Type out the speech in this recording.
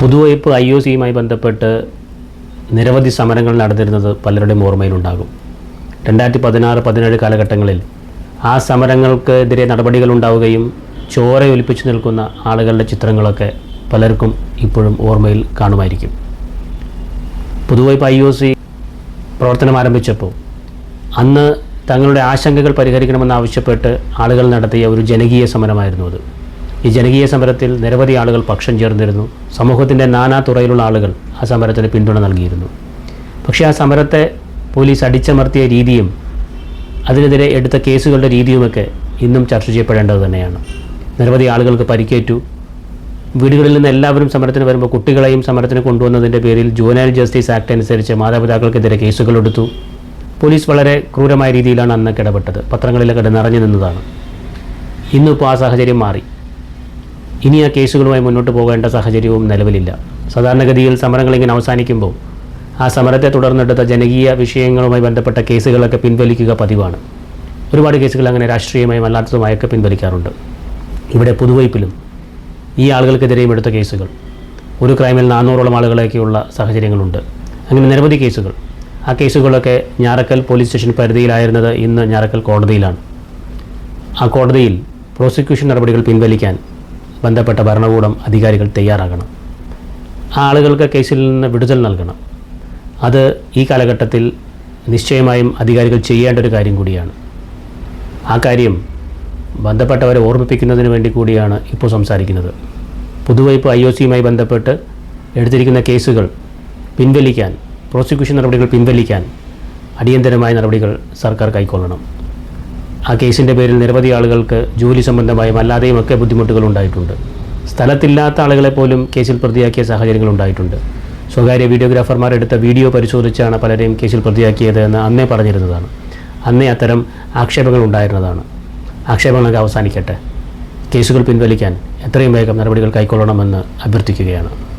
Puthuvype I O സിയുമായി ബന്ധപ്പെട്ട് നിരവധി സമരങ്ങൾ നടന്നിരുന്നത് പലരുടെയും ഓർമ്മയിലുണ്ടാകും. രണ്ടായിരത്തി പതിനാറ് പതിനേഴ് കാലഘട്ടങ്ങളിൽ ആ സമരങ്ങൾക്കെതിരെ നടപടികൾ ഉണ്ടാവുകയും ചോരയൊലിപ്പിച്ചു നിൽക്കുന്ന ആളുകളുടെ ചിത്രങ്ങളൊക്കെ പലർക്കും ഇപ്പോഴും ഓർമ്മയിൽ കാണുമായിരിക്കും. പുതുവൈപ്പ് ഐ ഒ സി പ്രവർത്തനം ആരംഭിച്ചപ്പോൾ അന്ന് തങ്ങളുടെ ആശങ്കകൾ പരിഹരിക്കണമെന്നാവശ്യപ്പെട്ട് ആളുകൾ നടത്തിയ ഒരു ജനകീയ സമരമായിരുന്നു അത്. ഈ ജനകീയ സമരത്തിൽ നിരവധി ആളുകൾ പക്ഷം ചേർന്നിരുന്നു. സമൂഹത്തിന്റെ നാനാ തുറയിലുള്ള ആളുകൾ ആ സമരത്തിന് പിന്തുണ നൽകിയിരുന്നു. പക്ഷേ ആ സമരത്തെ പോലീസ് അടിച്ചമർത്തിയ രീതിയും അതിനെതിരെ എടുത്ത കേസുകളുടെ രീതിയുമൊക്കെ ഇന്നും ചർച്ച ചെയ്യപ്പെടേണ്ടത് തന്നെയാണ്. നിരവധി ആളുകൾക്ക് പരിക്കേറ്റു. വീടുകളിൽ നിന്ന് എല്ലാവരും സമരത്തിന് വരുമ്പോൾ കുട്ടികളെയും സമരത്തിന് കൊണ്ടുവന്നതിന്റെ പേരിൽ ജുവനൈൽ ജസ്റ്റിസ് ആക്ട് അനുസരിച്ച് മാതാപിതാക്കൾക്കെതിരെ കേസുകൾ എടുത്തു. പോലീസ് വളരെ ക്രൂരമായ രീതിയിലാണ് അന്നൊക്കെ ഇടപെട്ടത്. പത്രങ്ങളിലൊക്കെ നിറഞ്ഞു നിന്നതാണ്. ഇന്നിപ്പോൾ ആ സാഹചര്യം മാറി. ഇനി ആ കേസുകളുമായി മുന്നോട്ട് പോകേണ്ട സാഹചര്യവും നിലവിലില്ല. സാധാരണഗതിയിൽ സമരങ്ങൾ ഇങ്ങനെ അവസാനിക്കുമ്പോൾ ആ സമരത്തെ തുടർന്നെടുത്ത ജനകീയ വിഷയങ്ങളുമായി ബന്ധപ്പെട്ട കേസുകളൊക്കെ പിൻവലിക്കുക പതിവാണ്. ഒരുപാട് കേസുകൾ അങ്ങനെ രാഷ്ട്രീയമായും അല്ലാത്തതുമായൊക്കെ പിൻവലിക്കാറുണ്ട്. ഇവിടെ പുതുവൈപ്പിലും ഈ ആളുകൾക്കെതിരെയും എടുത്ത കേസുകൾ. ഒരു ക്രൈമിൽ നാനൂറോളം ആളുകളൊക്കെയുള്ള സാഹചര്യങ്ങളുണ്ട്. അങ്ങനെ നിരവധി കേസുകൾ. ആ കേസുകളൊക്കെ ഞാറക്കൽ പോലീസ് സ്റ്റേഷൻ പരിധിയിലായിരുന്നത് ഇന്ന് ഞാറക്കൽ കോടതിയിലാണ്. ആ കോടതിയിൽ പ്രോസിക്യൂഷൻ നടപടികൾ പിൻവലിക്കാൻ ബന്ധപ്പെട്ട ഭരണകൂടം അധികാരികൾ തയ്യാറാകണം. ആളുകൾക്ക് കേസിൽ നിന്ന് വിടുതൽ നൽകണം. അത് ഈ കാലഘട്ടത്തിൽ നിശ്ചയമായും അധികാരികൾ ചെയ്യേണ്ട ഒരു കാര്യം കൂടിയാണ്. ആ കാര്യം ബന്ധപ്പെട്ടവരെ ഓർമ്മിപ്പിക്കുന്നതിന് വേണ്ടി കൂടിയാണ് ഇപ്പോൾ സംസാരിക്കുന്നത്. പുതുവൈപ്പ് ഐ ഒ സിയുമായി ബന്ധപ്പെട്ട് എടുത്തിരിക്കുന്ന കേസുകൾ പിൻവലിക്കാൻ പ്രോസിക്യൂഷൻ നടപടികൾ പിൻവലിക്കാൻ അടിയന്തരമായ നടപടികൾ സർക്കാർ കൈക്കൊള്ളണം. ആ കേസിന്റെ പേരിൽ നിരവധി ആളുകൾക്ക് ജോലി സംബന്ധമായും അല്ലാതെയും ഒക്കെ ബുദ്ധിമുട്ടുകൾ ഉണ്ടായിട്ടുണ്ട്. സ്ഥലത്തില്ലാത്ത ആളുകളെ പോലും കേസിൽ പ്രതിയാക്കിയ സാഹചര്യങ്ങൾ ഉണ്ടായിട്ടുണ്ട്. സ്വകാര്യ വീഡിയോഗ്രാഫർമാർ എടുത്ത വീഡിയോ പരിശോധിച്ചാണ് പലരെയും കേസിൽ പ്രതിയാക്കിയത് എന്ന് അന്നേ പറഞ്ഞിരുന്നതാണ്. അന്നേ അത്തരം ആക്ഷേപങ്ങൾ ഉണ്ടായിരുന്നതാണ്. ആക്ഷേപങ്ങളൊക്കെ അവസാനിക്കട്ടെ. കേസുകൾ പിൻവലിക്കാൻ എത്രയും വേഗം നടപടികൾ കൈക്കൊള്ളണമെന്ന് അഭ്യർത്ഥിക്കുകയാണ്.